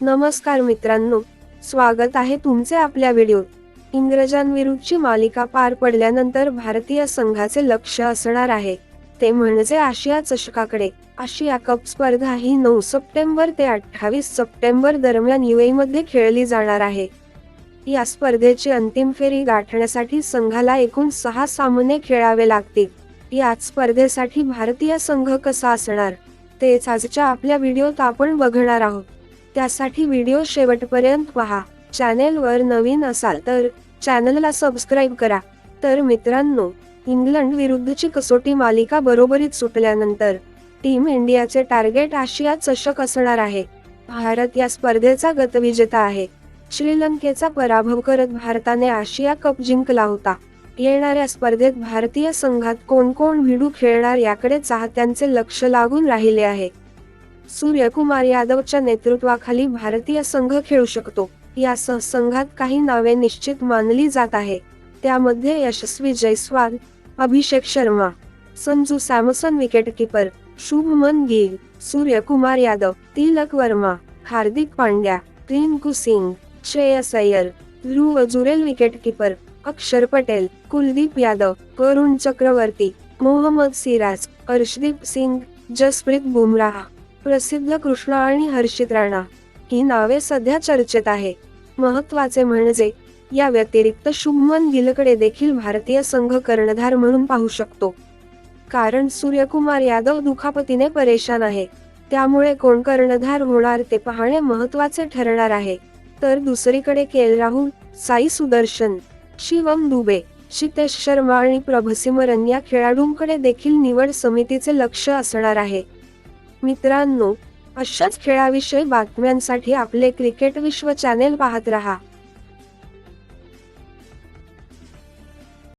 नमस्कार मित्रांनो स्वागत आहे तुमचे आपल्या व्हिडिओत. इंग्रजांविरुद्धची मालिका पार पडल्यानंतर भारतीय संघाचे लक्ष असणार आहे. ते म्हणजे आशिया चषकाकडे. आशिया कप स्पर्धा ही नऊ सप्टेंबर ते अठ्ठावीस सप्टेंबर दरम्यान युए मध्ये खेळली जाणार आहे. या स्पर्धेची अंतिम फेरी गाठण्यासाठी संघाला एकूण सहा सामने खेळावे लागतील. याच स्पर्धेसाठी भारतीय संघ कसा असणार? तेच आजच्या आपल्या व्हिडिओत आपण बघणार आहोत. त्यासाठी व्हिडिओ शेवटपर्यंत पहा. चॅनेलवर नवीन असाल तर चॅनलला सबस्क्राईब करा. तर मित्रांनो इंग्लंड विरुद्धची कसोटी मालिका बरोबरीत सुटल्यानंतर टीम इंडियाचे टार्गेट आशिया चषक असणार आहे. भारत या स्पर्धेचा गतविजेता आहे. श्रीलंकेचा पराभव करत भारताने आशिया कप जिंकला होता. येणाऱ्या स्पर्धेत भारतीय संघात कोण कोण भिडू खेळणार याकडे चाहत्यांचे लक्ष लागून राहिले आहे. सूर्यकुमार यादवच्या नेतृत्वाखाली भारतीय संघ खेळू शकतो. यासह संघात काही नावे निश्चित मानली जात आहे. त्यामध्ये यशस्वी जयस्वाल अभिषेक शर्मा संजू सॅमसन विकेटकीपर शुभमन गिल सूर्यकुमार यादव तिलक वर्मा हार्दिक पांड्या रिंकू सिंग श्रेयस अय्यर ध्रुव जुरेल विकेटकीपर अक्षर पटेल कुलदीप यादव करुण चक्रवर्ती मोहम्मद सिराज अर्शदीप सिंग जसप्रीत बुमराह. प्रसिद्ध कृष्णा आणि हर्षित राणा. ही नावे सध्या चर्चेत आहे. महत्त्वाचे म्हणजे या व्यतिरिक्त शुभमन गिलकडे देखील भारतीय संघ कर्णधार म्हणून पाहू शकतो. कारण सूर्यकुमार यादव दुखापतीने परेशान आहे. त्यामुळे कोण कर्णधार होणार ते पाहणे महत्त्वाचे ठरणार आहे. तर दुसरीकडे के. राहुल साई सुदर्शन शिवम दुबे शितेश शर्मा आणि प्रभसिमरन या खेळाडूंकडे देखील निवड समितीचे लक्ष असणार आहे. मित्रांनो अशाच खेळाविषयी बातम्यांसाठी आपले क्रिकेट विश्व चॅनेल पाहत रहा.